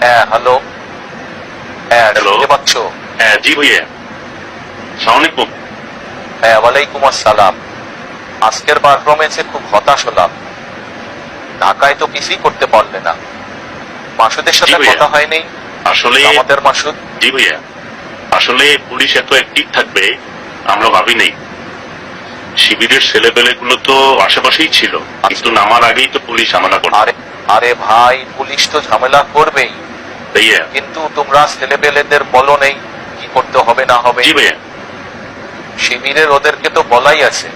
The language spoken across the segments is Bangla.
হ্যাঁ হ্যালো হ্যাঁ? শুনতে পাচ্ছ? হ্যাঁ জি ভাইয়া। সালাম আলাইকুম। হ্যাঁ ওয়ালাইকুম আসসালাম। আজকের পারফরমেন্সে খুব হতাশ হলাম। ঢাকায় তো কিছুই করতে পারলে না। মাসুদের সাথে কথা হয়নি। আসলে আমাদের মাসুদ। জি ভাইয়া। আসলে পুলিশ এত অ্যাক্টিভ থাকবে আমরা ভাবি নাই। শিবিরের ছেলেপেলে গুলো তো আশেপাশেই ছিল। কিন্তু নামার আগেই তো পুলিশ আমানা করল আরে আরে ভাই পুলিশ তো ঝামেলা করবেই। কিন্তু তোমরা ছেলেপেলেদের বলো নেই কি করতে হবে না হবে। শিবিরের ওদেরকে তো বলাই আছে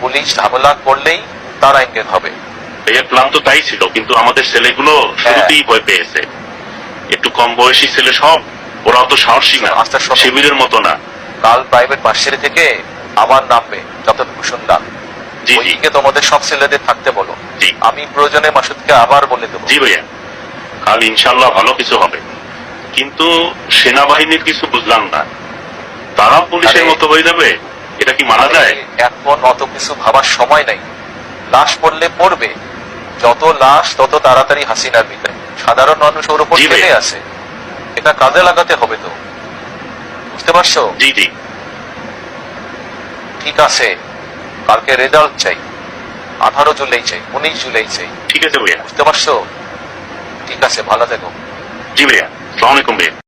পুলিশ ঝামেলা করলেই তারা এঙ্গেজ হবে। ভাইয়া প্ল্যান তো তাই ছিল কিন্তু আমাদের ছেলেগুলো শুরুতেই ভয় পেয়েছে। একটু কম বয়সী ছেলে সব ওরা তো সাহসী না শোনো। শিবিরের মতো না। কাল প্রাইভেট ভার্সিটি থেকে আবার নামবে শুনলাম। জি জি। ওইদিকে তোমাদের সব ছেলেদের থাকতে বলো। জি। আমি প্রয়োজনে মাসুদকে আবার বলে দেবো। জি ভাইয়া। কাল ইনশাল্লাহ ভালো কিছু হবে। কিন্তু সেনাবাহিনীর কিছু বুঝলাম না। তারা পুলিশের মতো হয়ে যাবে? এটা কি মানা যায়? এখন অত কিছু ভাবার সময় নাই। লাশ পড়লে পড়বে। যত লাশ তত তাড়াতাড়ি হাসিনার ভিতরে। সাধারণ মানুষ ওর উপর জি আছে এটা কাজে লাগাতে হবে তো। বুঝতে পারছ? জি জি। ঠিক আছে। কালকে রেজাল্ট চাই। আঠারো জুলাই চাই উনিশ জুলাই চাই। ঠিক আছে ভাইয়া। বুঝতে পারছ? ঠিক আছে ভালো থেকো। জি ভাইয়া সালামালাইকুম ভাইয়া।